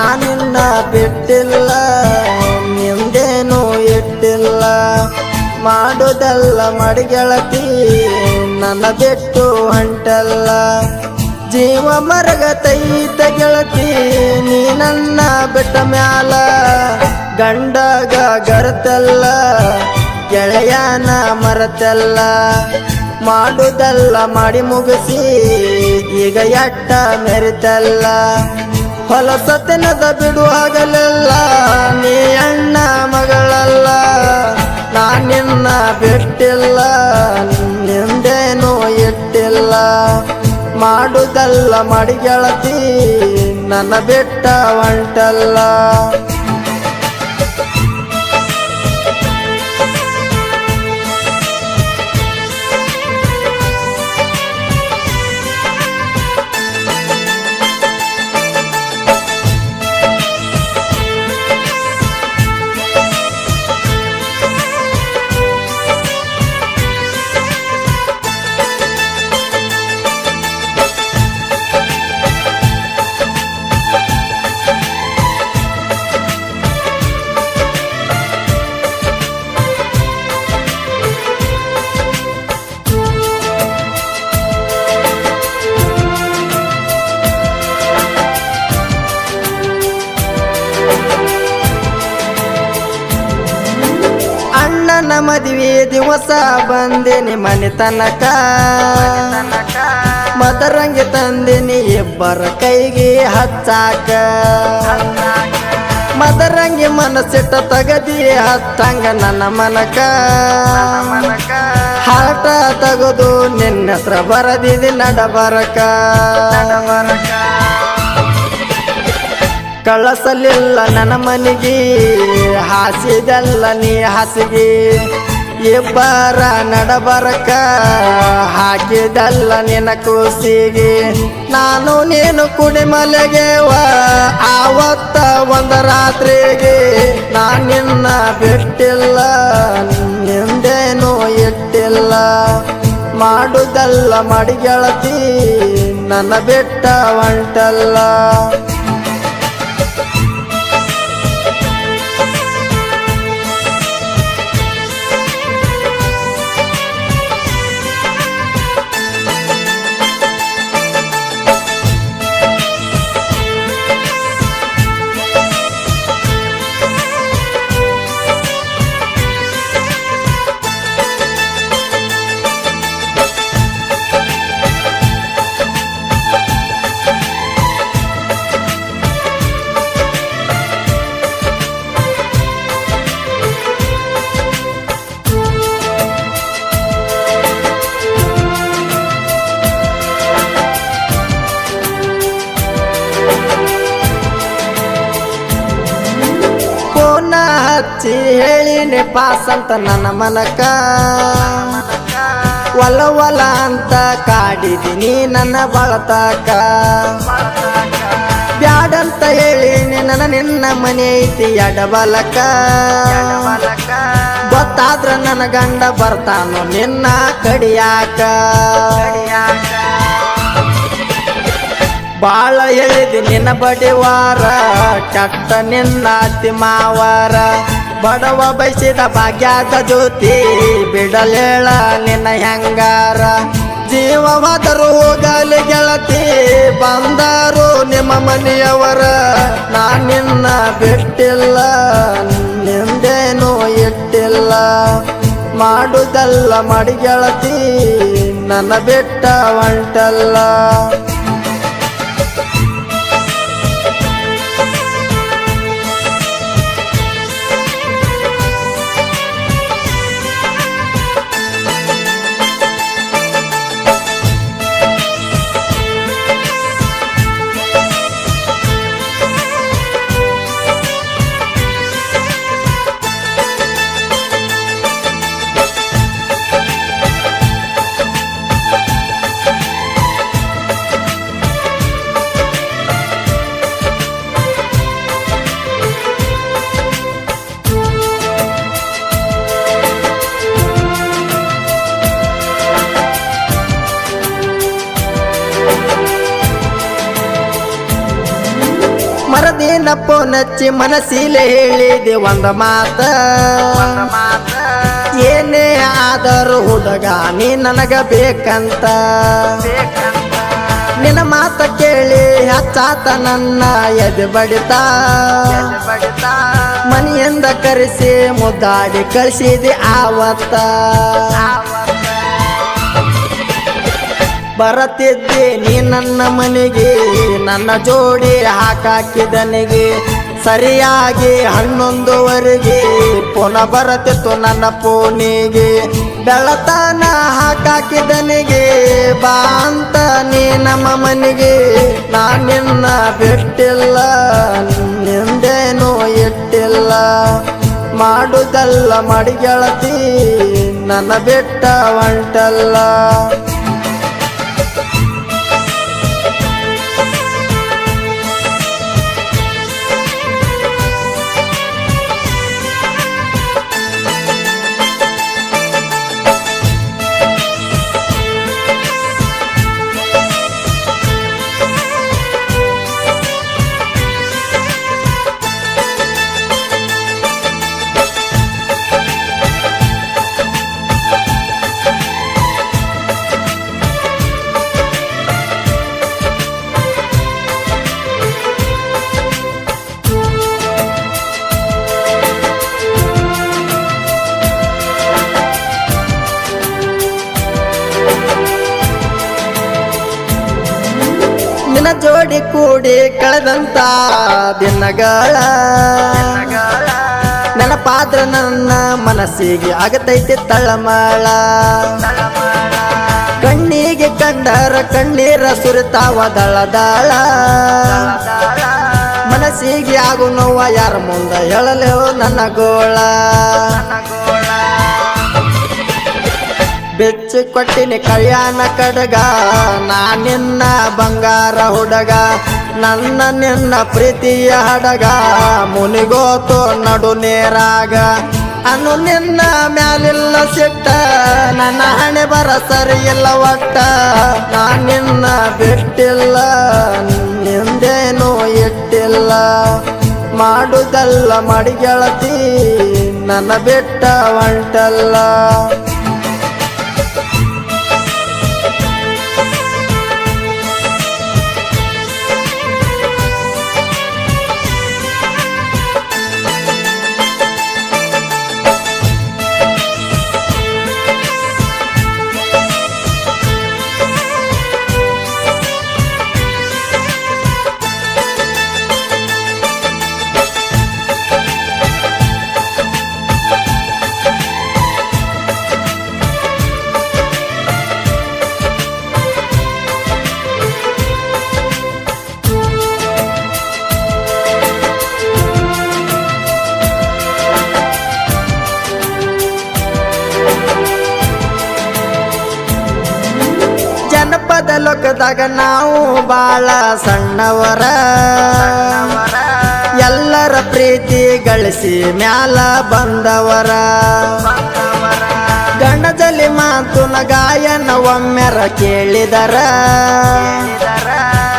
ನಾನಿನ್ನ ಬಿಟ್ಟಿಲ್ಲ, ನಿಂದೇನು ಇಟ್ಟಿಲ್ಲ. ಮಾಡೋದಲ್ಲ ಮಾಡಿ ಗೆಳತಿ ನನ್ನ ಬಿಟ್ಟು ಅಂಟಲ್ಲ ಜೀವ ಮರಗ ತೈತ ಗೆಳತಿ ನೀ ನನ್ನ ಬಿಟ್ಟ ಮ್ಯಾಲ. ಗಂಡಗ ಗರತಲ್ಲ, ಗೆಳೆಯನ ಮರತಲ್ಲ. ಮಾಡುದಲ್ಲ ಮಾಡಿ ಮುಗಿಸಿ, ಈಗ ಎಟ್ಟ ಮೆರಿತಲ್ಲ. ಹೊಲಸತನದ ಬಿಡುವಾಗಲೆಲ್ಲ ನೀ ಅಣ್ಣ ಮಗಳಲ್ಲ ನಾನಿನ್ನ ಬಿಟ್ಟಿಲ್ಲ ನಿಂದೇನೋ ಇಟ್ಟಿಲ್ಲ. ಮಾಡುದಲ್ಲ ಮಡಿಗೆಳತಿ ನನ್ನ ಬಿಟ್ಟ ಹೊಂಟಲ್ಲ ಅಣ್ಣನ ಮದುವೆ ದಿವಸ ಬಂದಿನಿ ಮನೆ ತನಕ. ಮದರಂಗಿ ತಂದಿನಿ ಇಬ್ಬರ ಕೈಗೆ ಹಚ್ಚಾಕ. ಮದರಂಗಿ ಮನಸ್ಸಿಟ್ಟ ತಗದಿ ಹತ್ತಂಗ ನನ್ನ ಮನಕ. ಹಾಟ ತಗದು ನಿನ್ನ ಹತ್ರ ಬರದಿದೆ ನಡಬರಕ. ಕಳಸಲಿಲ್ಲ ನನ್ನ ಮನೆಗೆ ಹಾಸಿದಲ್ಲ ನೀ ಹಾಸಿಗೆ. ಇಬ್ಬರ ನಡಬರಕ ಹಾಕಿದಲ್ಲ ನಿನ್ನ ಕೂಸಿಗೆ. ನಾನು ನೀನು ಕುಡಿ ಮಲೆಗೆವ ಆವತ್ತ ಒಂದು ರಾತ್ರಿಗೆ. ನಾನು ನಿನ್ನ ಬಿಟ್ಟಿಲ್ಲ, ನಿಂದೇನು ಇಟ್ಟಿಲ್ಲ. ಮಾಡುದಲ್ಲ ಮಡಿಗೆಳತಿ, ನನ್ನ ಬಿಟ್ಟ ಹೊಂಟಲ್ಲ ಹಚ್ಚಿ ಹೇಳಿನಿ ಪಾಸ್ ಅಂತ ನನ್ನ ಮನಕ. ಒಲ ಒಲ ಅಂತ ಕಾಡಿದೀನಿ ನನ್ನ ಬಳತಾಕ. ಬ್ಯಾಡಂತ ಹೇಳಿನಿ ನನ್ನ ನಿನ್ನ ಮನೆ ಐತಿ ಎಡಬಲಕ ಗೊತ್ತಾದ್ರ ನನ್ನ ಗಂಡ ಬರ್ತಾನ ನಿನ್ನ ಕಡಿಯಾಕ. ಬಾಳ ಹೇಳಿದಿ ನಿನ್ನ ಬಡಿವಾರ, ಕಟ್ಟ ನಿನ್ನ ಮಾವಾರ. ಬಡವ ಬಯಸಿದ ಭಾಗ್ಯದ ಜ್ಯೋತಿ, ಬಿಡಲೇಳ ನಿನ್ನ ಹೆಂಗಾರ? ಜೀವವಾದರೂ ಹೋಗಲಿ ಗೆಳತಿ, ಬಂದರು ನಿಮ್ಮ ಮನೆಯವರ. ನಿನ್ನ ಬಿಟ್ಟಿಲ್ಲ, ನಿಂದೇನು ಇಟ್ಟಿಲ್ಲ. ಮಾಡುದಲ್ಲ ಮಾಡಿ ಗೆಳತಿ, ನನ್ನ ಬಿಟ್ಟ ಹೊಂಟಲ್ಲ ಮರದಿನ ನಚ್ಚಿ ಮನಸ್ಸಿಲೆ ಹೇಳಿದೆ ಒಂದ ಮಾತ. ಏನೇ ಆದರೂ ಹುಡುಗ ನೀ ನನಗ ಬೇಕಂತ. ನಿನ್ನ ಮಾತ ಕೇಳಿ ಹಚ್ಚಾತ ನನ್ನ ಎದೆ ಬಡಿತ. ಮನೆಯಿಂದ ಕರೆಸಿ ಮುದ್ದಾಡಿ ಕಳಿಸಿದೆ ಆವತ್ತ. ಬರತಿದ್ದೆ ನೀ ನನ್ನ ಮನೆಗೆ, ನನ್ನ ಜೋಡಿ ಹಾಕಾಕಿದನಿಗೆ. ಸರಿಯಾಗಿ ಹನ್ನೊಂದುವರೆಗೆ ಪುನಃ ಬರತಿತ್ತು ನನ್ನ ಪೋನಿಗೆ. ಬೆಳತನ ಹಾಕಾಕಿದನಿಗೆ, ಬಾ ಅಂತ ನೀ ನಮ್ಮ ಮನೆಗೆ. ನಾನಿನ್ನ ಬಿಟ್ಟಿಲ್ಲ, ನಿಂದೇನು ಇಟ್ಟಿಲ್ಲ. ಮಾಡುದಲ್ಲ ಮಾಡಿ ಗೆಳತಿ ನನ್ನ ಬಿಟ್ಟ ಹೊಂಟಲ್ಲ ಜೋಡಿ ಕೂಡಿ ಕಳೆದಂತ ದಿನಗಳ ನೆನಪಾದ್ರ ನನ್ನ ಮನಸ್ಸಿಗೆ ಆಗತೈತೆ ತಳಮಳ. ಕಣ್ಣಿಗೆ ಕಂಡರ ಕಣ್ಣೀರ ಸುರಿತಾವ ದಳ ದಳ ಮನಸ್ಸಿಗೆ ಆಗು ನೋವ ಯಾರ ಮುಂದ ಹೇಳಲೇವು ನನ್ನ ಗೋಳ. ಬೆಚ್ಚಿ ಕೊಟ್ಟಿನಿ ಕಲ್ಯಾಣ ಕಡಗ. ನಾ ನಿನ್ನ ಬಂಗಾರ ಹುಡಗ, ನನ್ನ ನಿನ್ನ ಪ್ರೀತಿಯ ಹಡಗ. ಮುನಿಗೋತು ನಡು ನೇರಾಗ, ಅನು ನಿನ್ನ ಮ್ಯಾಲಿಲ್ಲ ಸಿಟ್ಟ. ನನ್ನ ಹಣೆ ಬರ ಸರಿಯಿಲ್ಲ ಒಟ್ಟ. ನಾ ನಿನ್ನ ಬಿಟ್ಟಿಲ್ಲ, ನಿಂದೇನು ಇಟ್ಟಿಲ್ಲ. ಮಾಡುದಲ್ಲ ಮಾಡಿ ಗೆಳತಿ ನನ್ನ ಬಿಟ್ಟ ಹೊಂಟಲ್ಲ ಜನಪದ ಲೋಕದಾಗ ನಾವು ಬಾಳ ಸಣ್ಣವರ. ಎಲ್ಲರ ಪ್ರೀತಿ ಗಳಿಸಿ ಮ್ಯಾಲ ಬಂದವರ. ಗಣದಲ್ಲಿ ಮಾತು ಗಾಯನ ಒಮ್ಮೆರ ಕೇಳಿದರ.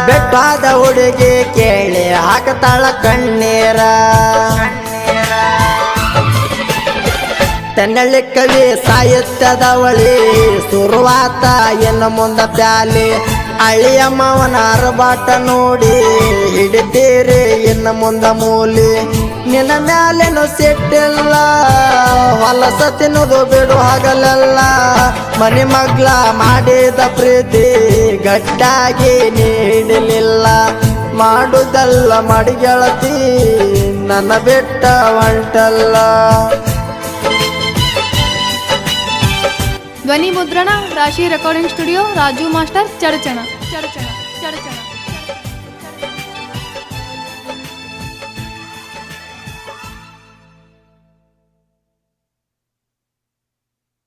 ಬೆಟ್ಟಾದ ಹುಡುಗಿ ಕೇಳಿ ಹಾಕತಾಳ ಕಣ್ಣೀರ. ತೆನ್ನಳ್ಳಿ ಕವಿ ಸಾಹಿತ್ಯದವಳಿ ಸುರುವಾತ ಎನ್ನು ಮುಂದ ಪ್ಯಾಲಿ. ಅಳಿಯಮ್ಮವನ ಮಾವನ ಅರಬಾಟ ನೋಡಿ ಹಿಡಿತೀರಿ ಇನ್ನ ಮುಂದ ಮೂಲಿ. ನಿನ್ನ ಮ್ಯಾಲೇನು ಸಿಟ್ಟಿಲ್ಲ, ಹೊಲಸ ತಿನ್ನೋದು ಬಿಡು ಹಗಲೆಲ್ಲ. ಮನೆ ಮಗ್ಲ ಮಾಡಿದ ಪ್ರೀತಿ ಗಟ್ಟಾಗಿ ನೀಡಲಿಲ್ಲ. ಮಾಡುದಲ್ಲ ಮಡಿಗೆಳತಿ, ನನ್ನ ಬಿಟ್ಟ ಹೊಂಟಲ್ಲ. ಧ್ವನಿ ಮುದ್ರಣ ರಾಶಿ recording studio Raju master Chadachan Chadachan Chadachan